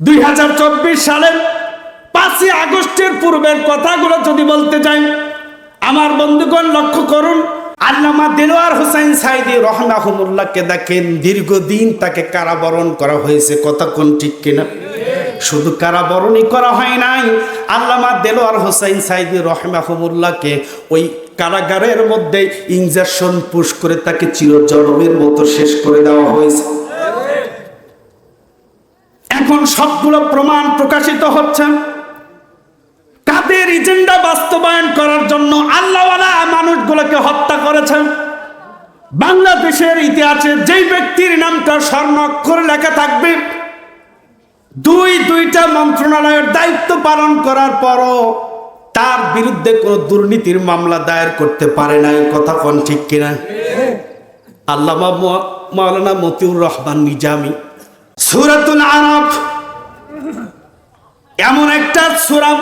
দুই হাজার চব্বিশ সালের পাঁচই আগস্টের পূর্বের কথাগুলো যদি বলতে চাই আমার বন্ধুগণ লক্ষ্য করুন, আল্লামা দিলওয়ার হোসেন সাইদি রহমাহমুল্লাহকে দেখেন দীর্ঘদিন তাকে কারাবরণ করা হয়েছে। কথা কোন ঠিক কিনা? শুধু কারাবরণই করা হয় নাই, আল্লামা দেলোয়ার হোসেন সাইদি রহমাহমুল্লাহকে ওই কারাগারের মধ্যে ইঞ্জেকশন পুশ করে তাকে চিরজনমের মতো শেষ করে দেওয়া হয়েছে। এখন সবগুলো প্রমাণ প্রকাশিত হচ্ছে। কাদের এজেন্ডা বাস্তবায়ন করার জন্য আল্লাহওয়ালা মানুষগুলোকে হত্যা করেছেন? বাংলাদেশের ইতিহাসে যেই ব্যক্তির নামটা স্বর্ণাক্ষরে লেখা থাকবে, দুই দুইটা মন্ত্রণালয়ের দায়িত্ব পালন করার পরও তার বিরুদ্ধে কোনো দুর্নীতির মামলা দায়ের করতে পারে নাই। কথা কোন ঠিক কিনা? আল্লামা মাওলানা মতিউর রহমান নিজামী সুরাতুল আরব এমন একটা সুরা,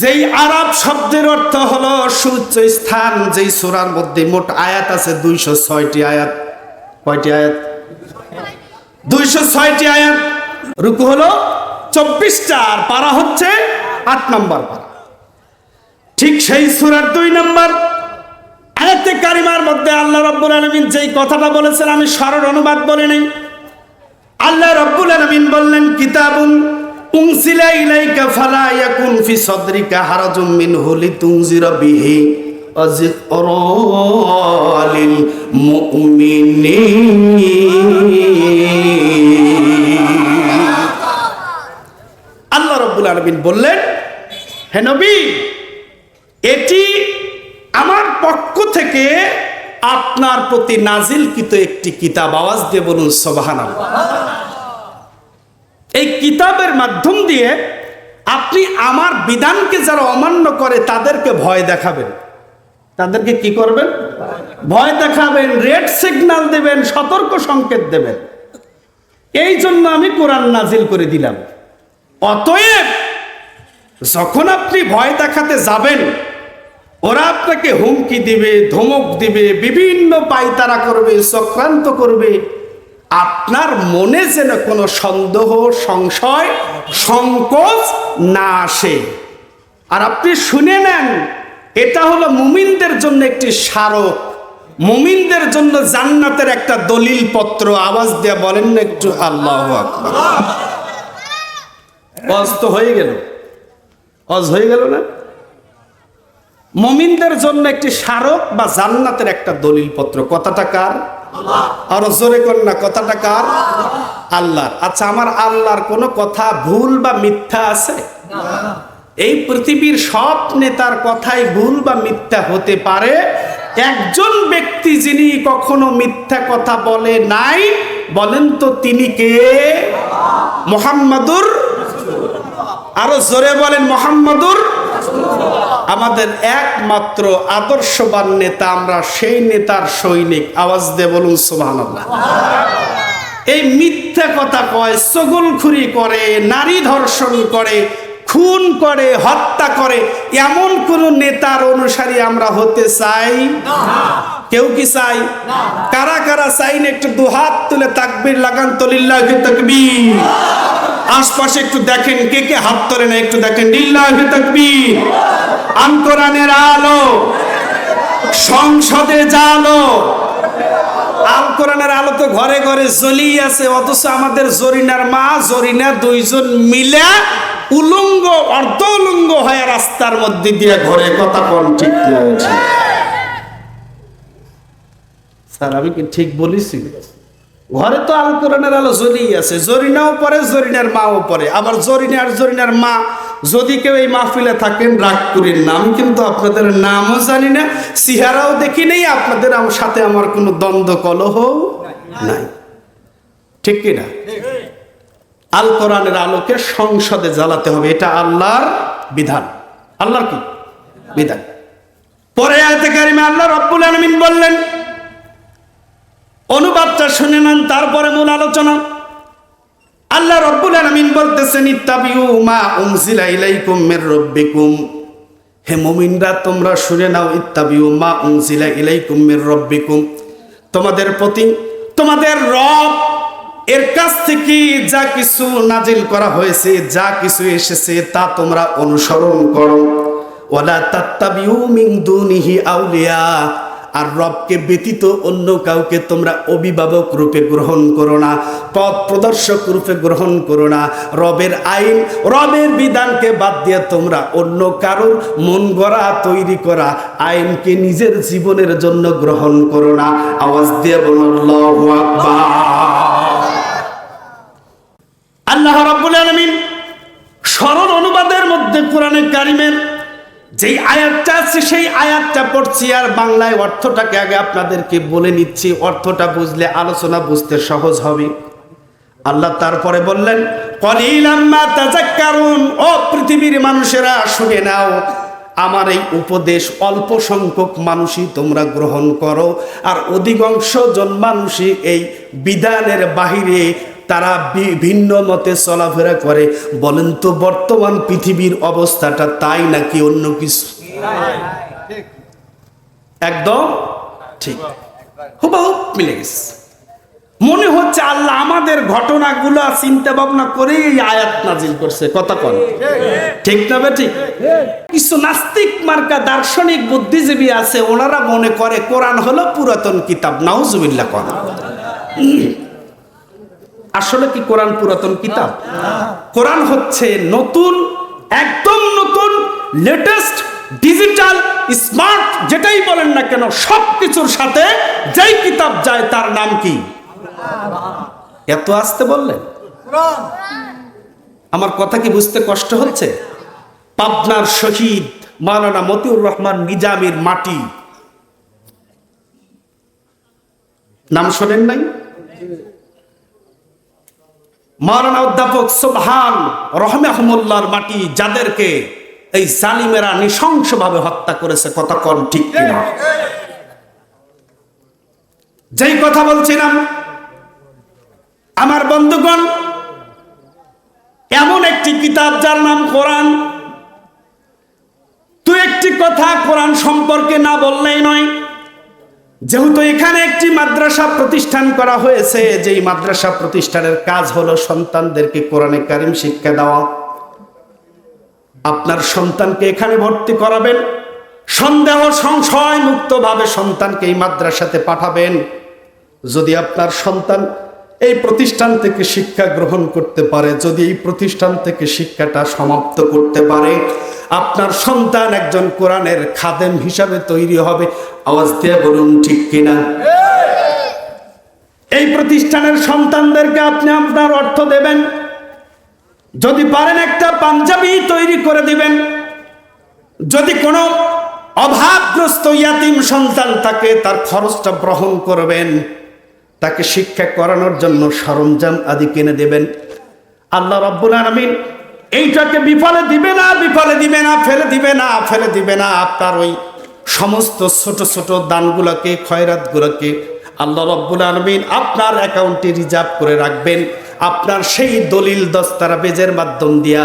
যেই আরব শব্দের অর্থ হলো সুউচ্চ স্থান, যেই সুরার মধ্যে মোট আয়াত আছে দুইশো ছয়টি আয়াত। কয়টি আয়াত? দুইশো ছয়টি আয়াত। রুকু হলো চব্বিশটা, আর পারা হচ্ছে আট নম্বর পারা। ঠিক সেই সুরার দুই নম্বর আয়াতে কারিমার মধ্যে আল্লাহ রব্বুল আলমিন যেই কথাটা বলেছেন, আমি সরল অনুবাদ বলে নেই আল্লাহ রাব্বুল আলামিন বললেন, কিতাবুন উংসিলা ইলাইকা ফালা ইয়াকুন ফি সাদরিকা হারাজুম মিনহু লিতুনজিরা বিহি অজিকরালিল মুমিনিন। আল্লাহ রাব্বুল আলামিন বললেন, হে নবী, এটি আমার পক্ষ থেকে আপনার প্রতি নাজিলকৃত একটি কিতাব আওয়াজ দিয়ে বলুন সবাহান এই কিতাবের মাধ্যম দিয়ে আপনি আমার বিধানকে যারা অমান্য করে তাদেরকে ভয় দেখাবেন। তাদেরকে কি করবেন? ভয় দেখাবেন, রেড সিগন্যাল দেবেন, সতর্ক সংকেত দেবেন। এই জন্য আমি কোরআন নাজিল করে দিলাম। অতএব যখন আপনি ভয় দেখাতে যাবেন ওরা আপনাকে হুমকি দিবে ধমক দিবে বিভিন্ন পাইতারা করবে চক্রান্ত করবে। আপনার মনে যেন কোনো সন্দেহ সংশয় সংকোচ না আসে। আর আপনি শুনে নেন এটা হলো মুমিনদের জন্য একটি স্মারক। মুমিনদের জন্য জান্নাতের একটা দলিল পত্র আওয়াজ দেয়া বলেন না একটু আল্লাহ অজ তো হয়ে গেল। অজ হয়ে গেল না? মমিনদের জন্য একটি স্মারক বা জান্নাতের একটা দলিল পত্র কথাটা কার? আরও জোরে কর না কথাটা কার? আল্লাহর। আচ্ছা আমার আল্লাহর কোনো কথা ভুল বা মিথ্যা আছে? এই পৃথিবীর সব নেতার কথাই ভুল বা মিথ্যা হতে পারে। একজন ব্যক্তি যিনি কখনো মিথ্যা কথা বলে নাই বলেন তো তিনি কে? মোহাম্মদুর আরও জোরে বলেন মোহাম্মদুর আমাদের একমাত্র আদর্শবান নেতা আমরা সেই নেতার সৈনিক। আওয়াজ দিয়ে বলুন সোভান এই মিথ্যা কথা কয় সগলখুরি করে, নারী ধর্ষণ করে, খুন করে, হত্যা করে, এমন কোন নেতার অনুসারী আমরা হতে চাই? কেউ কি চাই? কারা কারা চাই? না একটু দুহাত তুলে তাকবির লাগান, তলিল্লাহ তাকবীর। আশপাশে একটু দেখেন, কে কে হাত তোলে না একটু দেখেন, লিল্লাহি তাকবীর। আন কোরআনের আলো, সংসদে জালো। আল কোরআনের আলো তো ঘরে ঘরে জ্বলি আছে, অথচ আমাদের জরিনার মা, জরিনা দুইজন মিলে উলঙ্গ অর্ধ উলঙ্গ হয়ে রাস্তার মধ্যে দিয়ে ঘরে কথা কোন ঠিক বলছি স্যার, আমি কি ঠিক বলেছি? ঘরে তো আল কোরআনের আলো জ্বলেই আছে। জরিনাও পরে, জরিনার মাও পরে। আবার জরিনার জরিনার মা, যদি কেউ এই মাহফিলে থাকেন, রাগ করেন না। আমি কিন্তু আপনাদের নামও জানি না সিহারাও দেখি নেই, আপনাদের আমার সাথে আমার কোনো দ্বন্দ্ব, কলহ নাই। ঠিক কিনা আল কোরআনের আলোকে সংসদে জ্বালাতে হবে। এটা আল্লাহর বিধান। আল্লাহর কি? বিধান। পরে আয়তে কারিমে আল্লাহ রব্বুল আলমিন বললেন অনুবাদটা শুনে নেন, তারপরে মূল আলোচনা। আল্লাহ রব্বুল আলামিন বলতেছেন মা হে মুমিনরা, তোমরা শুনে নাও, ইত্তাবিউ মা উনজিলা ইলাইকুম মির রাব্বিকুম। তোমাদের প্রতি, তোমাদের রব, এর কাছ থেকে যা কিছু নাজিল করা হয়েছে, যা কিছু এসেছে, তা তোমরা অনুসরণ করো। ওয়ালা তাত্তাবিউ মিন দুনিহি আউলিয়া। আর রবকে ব্যতীত অন্য কাউকে তোমরা অভিভাবক রূপে গ্রহণ করো না, পথ প্রদর্শক রূপে গ্রহণ করো না। রবের আইন, রবের বিধানকে বাদ দিয়ে তোমরা অন্য কারোর মন গড়া তৈরি করা আইনকে নিজের জীবনের জন্য গ্রহণ করো না। আওয়াজ দিয়ে আকবার। আল্লাহ রাব্বুল আলামিন সরল অনুবাদের মধ্যে কোরআনে কারিমের যেই আয়াতটা আছে, সেই আয়াতটা পড়ছি আর বাংলায় অর্থটাকে আগে আপনাদেরকে বলে নিচ্ছি। অর্থটা বুঝলে আলোচনা বুঝতে সহজ হবে। আল্লাহ তারপরে বললেন কলিলাম্মা তাজাক্কারুন ও পৃথিবীর মানুষেরা, শুনে নাও, আমার এই উপদেশ অল্প সংখ্যক মানুষই তোমরা গ্রহণ করো। আর অধিকাংশ জন মানুষই এই বিধানের বাহিরে তারা ভিন্ন মতে চলাফেরা করে। বলেন তো, বর্তমান পৃথিবীর অবস্থাটা তাই নাকি অন্য কিছু? একদম ঠিক। হুবাহুব মিলে গেছে। মনে হচ্ছে আল্লাহ আমাদের ঘটনাগুলো চিন্তা ভাবনা করে আয়াত নাজিল করছে। কথা কন। ঠিক না বে ঠিক? কিছু নাস্তিক মার্কা দার্শনিক বুদ্ধিজীবী আছে, ওনারা মনে করে কোরআন হলো পুরাতন কিতাব। নাউজুবিল্লাহ কন। আসলে কি কোরআন পুরাতন কিতাব? কোরআন হচ্ছে নতুন, একদম নতুন লেটেস্ট ডিজিটাল স্মার্ট যেটাই বলেন না কেন সব কিছুর সাথে যেই কিতাব যায় তার নাম কি? এত আসতে বললেন? আমার কথা কি বুঝতে কষ্ট হচ্ছে? পাবনার শহীদ মাওলানা মতিউর রহমান নিজামের মাটি। নাম শোনেন নাই? মাওলানা অধ্যাপক সুবহান রহমাহমুল্লাহর মাটি যাদেরকে এই জালিমেরা নৃশংসভাবে হত্যা করেছে, কথা কন ঠিক কিনা? যেই কথা বলছিলাম, আমার বন্ধুগণ, এমন একটি কিতাব যার নাম কোরআন। তুই একটি কথা কোরআন সম্পর্কে না বললেই নয় যেহেতু এখানে একটি মাদ্রাসা প্রতিষ্ঠান করা হয়েছে, যেই মাদ্রাসা প্রতিষ্ঠানের কাজ হলো সন্তানদেরকে কোরআনে কারিম শিক্ষা দেওয়া। আপনার সন্তানকে এখানে ভর্তি করাবেন, সন্দেহ সংশয় মুক্তভাবে সন্তানকে এই মাদ্রাসাতে পাঠাবেন। যদি আপনার সন্তান এই প্রতিষ্ঠান থেকে শিক্ষা গ্রহণ করতে পারে, যদি এই প্রতিষ্ঠান থেকে শিক্ষাটা সমাপ্ত করতে পারে, আপনার সন্তান একজন কোরআনের খাদেম হিসাবে তৈরি হবে। আওয়াজ দিয়ে বলুন, ঠিক কিনা? এই প্রতিষ্ঠানের সন্তানদেরকে আপনি আপনার অর্থ দেবেন। যদি পারেন একটা পাঞ্জাবি তৈরি করে দিবেন। যদি কোনো অভাবগ্রস্ত ইয়াতিম সন্তান তাকে তার খরচটা গ্রহণ করবেন, তাকে শিক্ষা করানোর জন্য সরঞ্জাম আদি কিনে দেবেন। আল্লাহ রব্বুল আলমিন এইটাকে বিফলে দিবে না, বিফলে দিবে না, ফেলে দিবে না, ফেলে দিবে না। আপনার ওই সমস্ত ছোট ছোট দানগুলোকে, খয়রাতগুলোকে আল্লাহ রব্বুল আলমিন আপনার অ্যাকাউন্টে রিজার্ভ করে রাখবেন। আপনার সেই দলিল দস্তারা বেজের মাধ্যম দিয়া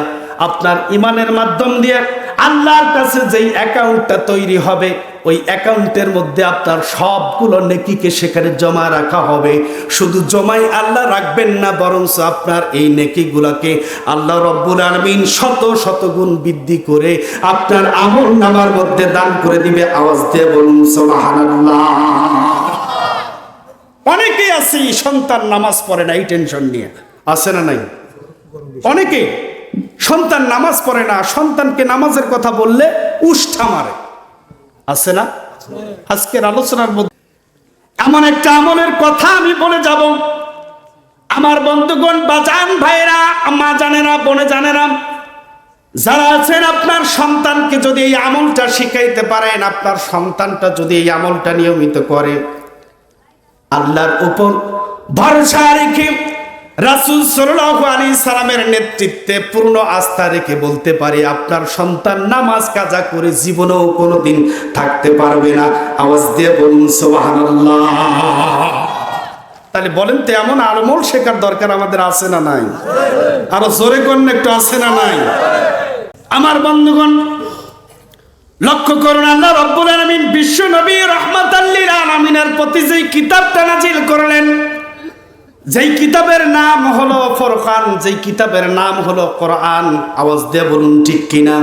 আপনার ইমানের মাধ্যম দিয়ে আল্লাহর কাছে যেই অ্যাকাউন্টটা তৈরি হবে, ওই অ্যাকাউন্টের মধ্যে আপনার সবগুলো নেকিকে সেখানে জমা রাখা হবে। শুধু জমাই আল্লাহ রাখবেন না, বরঞ্চ আপনার এই নেকিগুলোকে আল্লাহ রব্বুল আলমিন শত শত গুণ বৃদ্ধি করে আপনার আমল নামার মধ্যে দান করে দিবে। আওয়াজ দিয়ে বলুন অনেকেই আছে, সন্তান নামাজ পড়ে না, এই টেনশন নিয়ে। আছে না নাই? অনেকে। সন্তান নামাজ পড়ে না, সন্তানকে নামাজের কথা বললে উষ্ঠা মারে। আছে না? আজকের আলোচনার মধ্যে এমন একটা আমলের কথা আমি বলে যাব। আমার বন্ধুগণ বাজান ভাইরা মা জানেরা, বোনে জানেরা, যারা আছেন, আপনার সন্তানকে যদি এই আমলটা শিখাইতে পারেন, আপনার সন্তানটা যদি এই আমলটা নিয়মিত করে, আল্লাহর উপর ভরসা রেখে রাসুল সাল্লাহ আলী সালামের নেতৃত্বে পূর্ণ আস্থা রেখে বলতে পারি, আপনার সন্তান নামাজ কাজা করে জীবনেও কোনোদিন থাকতে পারবে না। আওয়াজ দিয়ে বলুন, সুবহানাল্লাহ। তাহলে বলেন তো, এমন আলমল শেখার দরকার আমাদের আছে না নাই? আরও জোরে কন্যা একটু আছে না নাই? আমার বন্ধুগণ, লক্ষ্য করুন, আল্লাহ রব্বুল আলামিন বিশ্ব নবী রহমাতাল্লিল আলামিনের প্রতি যে কিতাবটা নাজিল করলেন যেই কিতাবের নাম হলো ফরকান, যেই কিতাবের নাম হলো কোরআন, আওয়াজ দিয়ে বলুন ঠিক কিনা?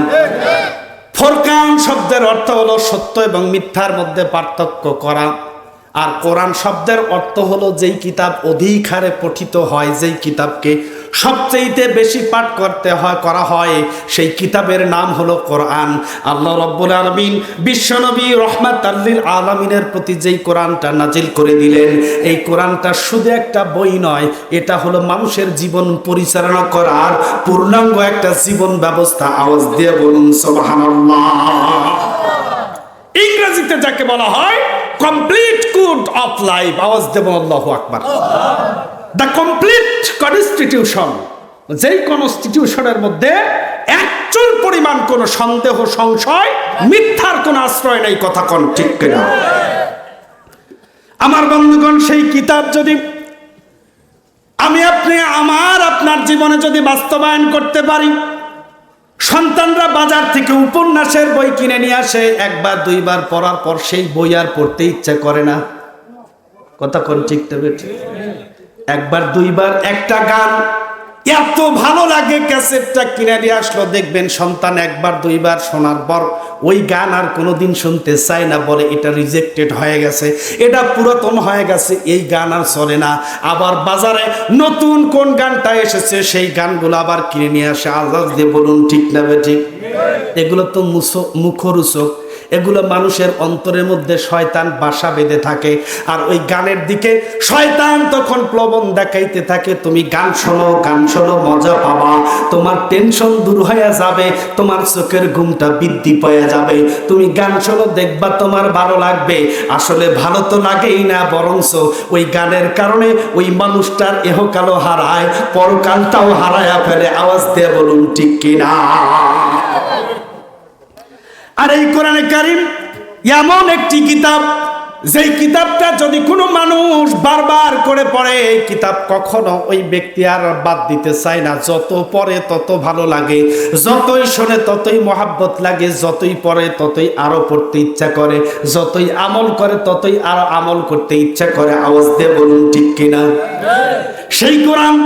ফরকান শব্দের অর্থ হলো সত্য এবং মিথ্যার মধ্যে পার্থক্য করা। আর কোরআন শব্দের অর্থ হলো যেই কিতাব অধিক হারে পঠিত হয়, যেই কিতাবকে সবচেয়েতে বেশি পাঠ করতে হয়, করা হয় সেই কিতাবের নাম হলো কোরআন। আল্লাহ রব্বুল আলমিন বিশ্বনবী রহমাত আল্লিল আলমিনের প্রতি যেই কোরআনটা নাজিল করে দিলেন, এই কোরআনটা শুধু একটা বই নয়, এটা হলো মানুষের জীবন পরিচালনা করার পূর্ণাঙ্গ একটা জীবন ব্যবস্থা। আওয়াজ দিয়ে বলুন ইংরেজিতে যাকে বলা হয় কমপ্লিট কোড অফ লাইফ আওয়াজ দেব আল্লাহ আকবার। দ্য কমপ্লিট কনস্টিটিউশন যেই কনস্টিটিউশনের মধ্যে একচুল পরিমাণ কোনো সন্দেহ, সংশয়, মিথ্যার কোনো আশ্রয় নেই, কথা কোন ঠিক কিনা আমার বন্ধুগণ, সেই কিতাব যদি আমি আপনি, আমার আপনার জীবনে যদি বাস্তবায়ন করতে পারি, সন্তানরা বাজার থেকে উপন্যাসের বই কিনে নিয়ে আসে, একবার, দুইবার, পড়ার পর সেই বই আর পড়তে ইচ্ছা করে না কথা কোন ঠিক তবে। একবার, দুইবার, একটা গান। এত ভালো লাগে ক্যাসেটটা কিনে নিয়ে আসলো। দেখবেন সন্তান একবার, দুইবার শোনার পর ওই গান আর কোনোদিন শুনতে চায় না, বলে এটা রিজেক্টেড হয়ে গেছে, এটা পুরাতন হয়ে গেছে, এই গান আর চলে না। আবার বাজারে নতুন কোন গানটা এসেছে, সেই গানগুলো আবার কিনে নিয়ে আসে। আজাদ দিয়ে বলুন, ঠিক না বে ঠিক? এগুলো তো মুসো- মুখরোচক। এগুলো মানুষের অন্তরের মধ্যে শয়তান বাসা বেঁধে থাকে। আর ওই গানের দিকে শয়তান তখন প্লবন দেখাইতে থাকে, তুমি গান শোনো গান শোনো, মজা পাবা। তোমার টেনশন দূর হয়ে যাবে, তোমার চোখের ঘুমটা বৃদ্ধি পেয়ে যাবে। তুমি গান শোনো, দেখবা তোমার ভালো লাগবে। আসলে ভালো তো লাগেই না, বরঞ্চ ওই গানের কারণে ওই মানুষটার এহকালও হারায়, পরকালটাও হারায়া ফেলে। আওয়াজ দিয়ে বলুন, ঠিক কিনা? আর এই কোরআনে কারিম এমন একটি কিতাব, যেই কিতাবটা যদি কোনো মানুষ বারবার করে পড়ে, এই কিতাব কখনো ওই ব্যক্তি আর বাদ দিতে চায় না। যত পড়ে তত ভালো লাগে, যতই শোনে ততই মহাব্বত লাগে, যতই পড়ে ততই আরও পড়তে ইচ্ছা করে, যতই আমল করে ততই আরও আমল করতে ইচ্ছা করে। আওয়াজ দিয়ে বলুন, ঠিক কিনা? সেই কোরআন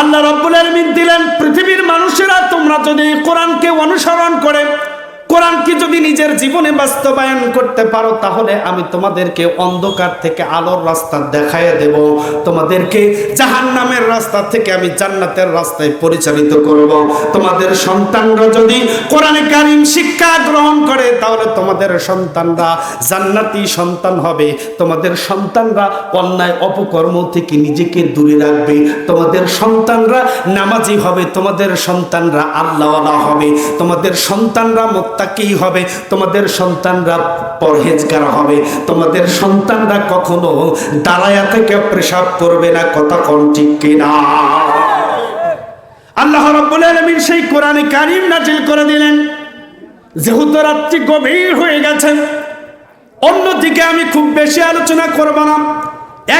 আল্লাহ রব্বুল আলামিন দিলেন, পৃথিবীর মানুষেরা তোমরা যদি কোরআনকে অনুসরণ করে যদি নিজের জীবনে বাস্তবায়ন করতে পারো, তাহলে আমি তোমাদেরকে অন্ধকার থেকে আলোর রাস্তা দেখায় দেব। তোমাদেরকে জাহান নামের রাস্তা থেকে আমি জান্নাতের রাস্তায় পরিচালিত করব। তোমাদের সন্তানরা যদি কোরআনে কারিম শিক্ষা গ্রহণ করে, তাহলে তোমাদের সন্তানরা জান্নাতি সন্তান হবে। তোমাদের সন্তানরা অন্যায় অপকর্ম থেকে নিজেকে দূরে রাখবে। তোমাদের সন্তানরা নামাজি হবে। তোমাদের সন্তানরা আল্লাহওয়ালা হবে। তোমাদের সন্তানরা মোত্তাকি হবে। তোমাদের সন্তানরা পরহেজগার হবে, তোমাদের সন্তানরা কখনো দাঁড়ায়া থেকে পেশাব করবে না, কথা কোন ঠিক কিনা? আল্লাহ রাব্বুল আলামিন সেই কোরআনে কারিম নাজিল করে দিলেন। যেহেতু রাত্রি গভীর হয়ে গেছে, অন্যদিকে আমি খুব বেশি আলোচনা করব না।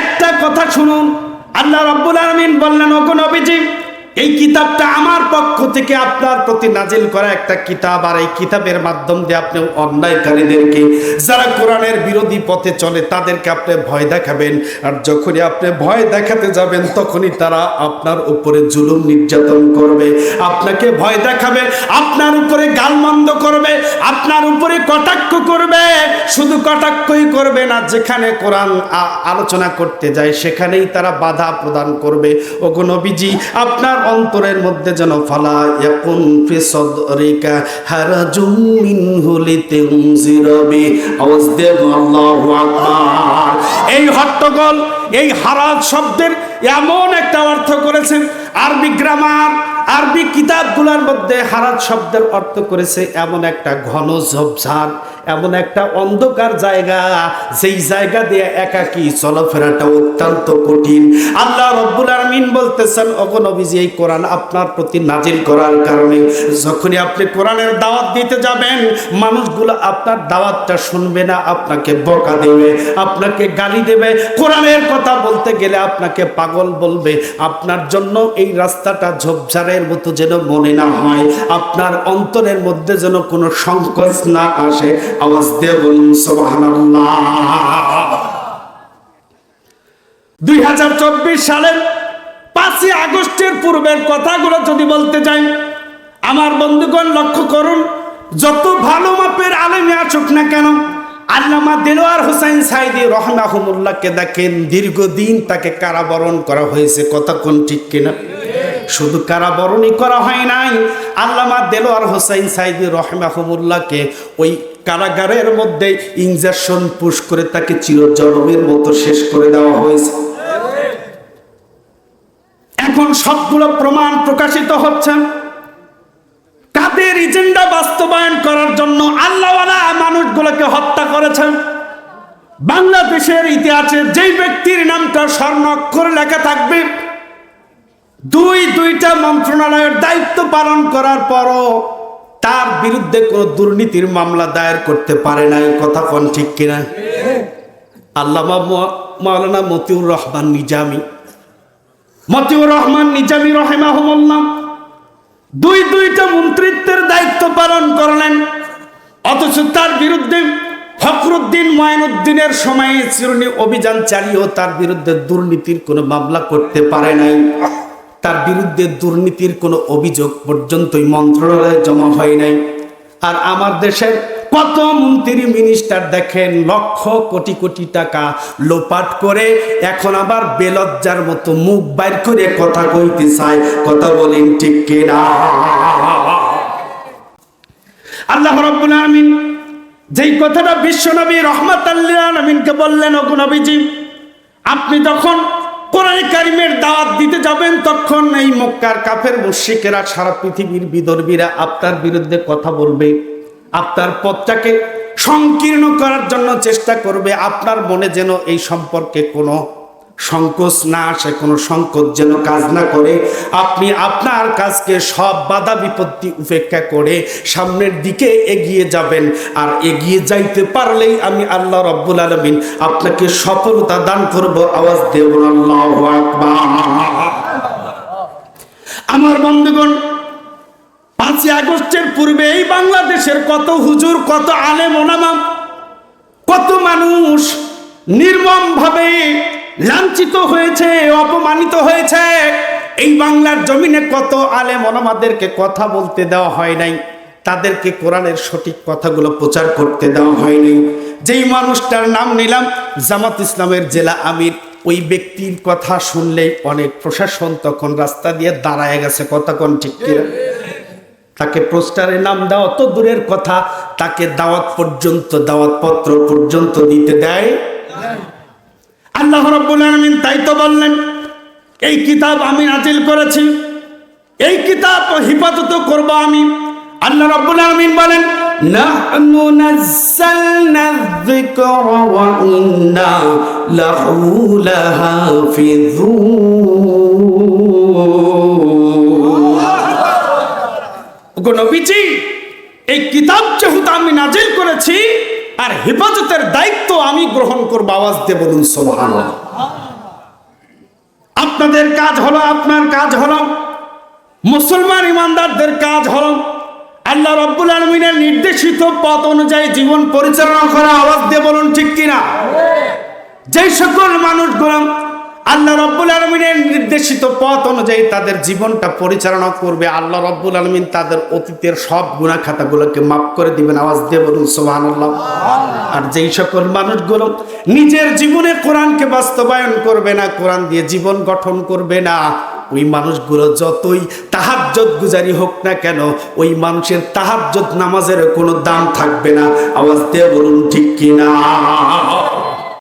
একটা কথা শুনুন, আল্লাহ রাব্বুল আলামিন বললেন, ওগো নবীজি এই কিতাবটা আমার পক্ষ থেকে আপনার প্রতি নাজিল করা একটা কিতাব, আর এই কিতাবের মাধ্যম দিয়ে আপনি অন্যায়কারীদেরকে, যারা কোরআনের বিরোধী পথে চলে, তাদেরকে আপনি ভয় দেখাবেন। আর যখনই আপনি ভয় দেখাতে যাবেন, তখনই তারা আপনার উপরে জুলুম নির্যাতন করবে। আপনাকে ভয় দেখাবে, আপনার উপরে গালমন্দ করবে, আপনার উপরে কটাক্ষ করবে। শুধু কটাক্ষই করবে না, যেখানে কোরআন আলোচনা করতে যায়, সেখানেই তারা বাধা প্রদান করবে। ওগো নবীজি, আপনার অন্তরের মধ্যে যেন, ফালা ফি সদরিকা হারাজুম আল্লাহু আকবার। এই হট্টগোল, এই হারাজ শব্দের এমন একটা অর্থ করেছেন আরবি গ্রামার আরবি কিতাবগুলোর মধ্যে হারাত শব্দের অর্থ করেছে এমন একটা ঘন ঝোপঝাড়, এমন একটা অন্ধকার জায়গা, যেই জায়গা দিয়ে একাকী চলাফেরাটা অত্যন্ত কঠিন। আল্লাহ রব্বুল আলমিন বলতেছেন অগনবীজি এই কোরআন আপনার প্রতি নাজিল করার কারণে যখনই আপনি কোরআনের দাওয়াত দিতে যাবেন, মানুষগুলো আপনার দাওয়াতটা শুনবে না, আপনাকে বকা দেবে, আপনাকে গালি দেবে। কোরআনের কথা বলতে গেলে আপনাকে পাগল বলবে। আপনার জন্য এই রাস্তাটা ঝোপঝাড়ের মতো যেন মনে না হয়, আপনার অন্তরের মধ্যে যেন কোনো সংকোচ না আসে। আওয়াজ দিয়ে বলুন, সুবহানাল্লাহ। দুই সালের পাঁচই আগস্টের পূর্বের কথাগুলো যদি বলতে যাই আমার বন্ধুগণ লক্ষ্য করুন, যত ভালো মাপের আলেমে আসুক না কেন, আল্লামা দেলোয়ার হোসাইন সাইদি রহমাহমুল্লাহকে দেখেন, দীর্ঘদিন তাকে কারাবরণ করা হয়েছে। কথা কোন ঠিক কিনা? শুধু কারাবরণই করা হয় নাই। আল্লামা দেলোয়ার হোসাইন সাইদি রহমাহমুল্লাহকে ওই কারাগারের মধ্যে ইঞ্জেকশন পুশ করে তাকে চিরজনমের মতো শেষ করে দেওয়া হয়েছে। এখন সবগুলো প্রমাণ প্রকাশিত হচ্ছে। কাদের এজেন্ডা বাস্তবায়ন করার জন্য আল্লাহওয়ালা মানুষগুলোকে হত্যা করেছেন? বাংলাদেশের ইতিহাসে যেই ব্যক্তির নামটা স্বর্ণ অক্ষরে লেখা থাকবে দুই, দুইটা মন্ত্রণালয়ের দায়িত্ব পালন করার পরও তার বিরুদ্ধে কোনো দুর্নীতির মামলা দায়ের করতে পারে নাই। কথা কোন ঠিক কিনা? আল্লাহ মাওলানা মতিউর রহমান নিজামী। মতিউর রহমান নিজামী রহেমাহমুল্লাহ দুই, দুইটা মন্ত্রিত্বের দায়িত্ব পালন করলেন। অথচ তার বিরুদ্ধে ফখরুদ্দিন ময়নুদ্দিনের সময়ে চিরুনি অভিযান চালিয়েও তার বিরুদ্ধে দুর্নীতির কোনো মামলা করতে পারে নাই। তার বিরুদ্ধে দুর্নীতির কোনো অভিযোগ পর্যন্তই মন্ত্রণালয়ে জমা হয় নাই। আর আমার দেশের কত মন্ত্রী মিনিস্টার দেখেন, লক্ষ কোটি কোটি টাকা লোপাট করে এখন আবার বেলজ্জার মতো মুখ বাইর করে কথা কইতে চায়, কথা বলেন ঠিক কিনা? আল্লাহ রাব্বুল আলামিন যেই কথাটা বিশ্বনবী রহমাত আলমিনকে বললেন, ওগো নবীজি, আপনি তখন কোরআন কারিমের দাওয়াত দিতে যাবেন, তখন এই মক্কার কাফের মুশিকেরা সারা পৃথিবীর বিদর্বীরা আপনার বিরুদ্ধে কথা বলবে, আপনার পথটাকে সংকীর্ণ করার জন্য চেষ্টা করবে, আপনার মনে যেন এই সম্পর্কে কোনো সংকোচ না আসে, কোনো সংকোচ যেন কাজ না করে। আপনি আপনার কাজকে সব বাধা বিপত্তি উপেক্ষা করে সামনের দিকে এগিয়ে যাবেন। আর এগিয়ে যাইতে পারলেই আমি আল্লাহ রব্বুল আলমিন আপনাকে সফলতা দান করব। আওয়াজ দেব আল্লাহ আমার বন্ধুগণ, পাঁচই আগস্টের পূর্বে এই বাংলাদেশের কত হুজুর, কত আলেম ওনামা কত মানুষ নির্মম ভাবে লাঞ্ছিত হয়েছে, অপমানিত হয়েছে। এই বাংলার জমিনে কত আলেম ওনামাদেরকে কথা বলতে দেওয়া হয় নাই, তাদেরকে কোরআনের সঠিক কথাগুলো প্রচার করতে দেওয়া হয়নি যেই মানুষটার নাম নিলাম, জামাত ইসলামের জেলা আমির, ওই ব্যক্তির কথা শুনলেই অনেক প্রশাসন তখন রাস্তা দিয়ে দাঁড়ায় গেছে কোন ঠিক তাকে পোস্টারে নাম দেওয়া তো দূরের কথা, তাকে দাওয়াত পর্যন্ত দাওয়াত পত্র পর্যন্ত দিতে দেয়। আল্লাহ রব্বুল আলামিন তাই তো বললেন এই কিতাব আমি নাজিল করেছি এই কিতাব হিফাজত করব আমি। আল্লাহ রব্বুল আলামিন বলেন এই কিতাব যেহেতু আমি নাজিল করেছি আর হেফাজতের দায়িত্ব আমি গ্রহণ করব, আওয়াজ দিয়ে বলুন সোহান আপনাদের কাজ হলো, আপনার কাজ হলো, মুসলমান ইমানদারদের কাজ হলো, আল্লাহ রব্বুল আলমিনের নির্দেশিত পথ অনুযায়ী জীবন পরিচালনা করা, আওয়াজ দিয়ে বলুন, ঠিক কিনা? যে সকল মানুষগুলো আল্লাহ রব্বুল আলমিনের নির্দেশিত পথ অনুযায়ী তাদের জীবনটা পরিচালনা করবে। আল্লাহ রব্বুল আলমিন তাদের অতীতের সব গুণা খাতাগুলোকে মাফ করে দিবেন। আওয়াজ দিয়ে বলুন সোহান আর যেই সকল মানুষগুলো নিজের জীবনে কোরআনকে বাস্তবায়ন করবে না, কোরআন দিয়ে জীবন গঠন করবে না, ওই মানুষগুলো যতই তাহাজ্জত গুজারি হোক না কেন, ওই মানুষের তাহাজ্জত নামাজের কোনো দাম থাকবে না। আওয়াজ দিয়ে বলুন, ঠিক কিনা?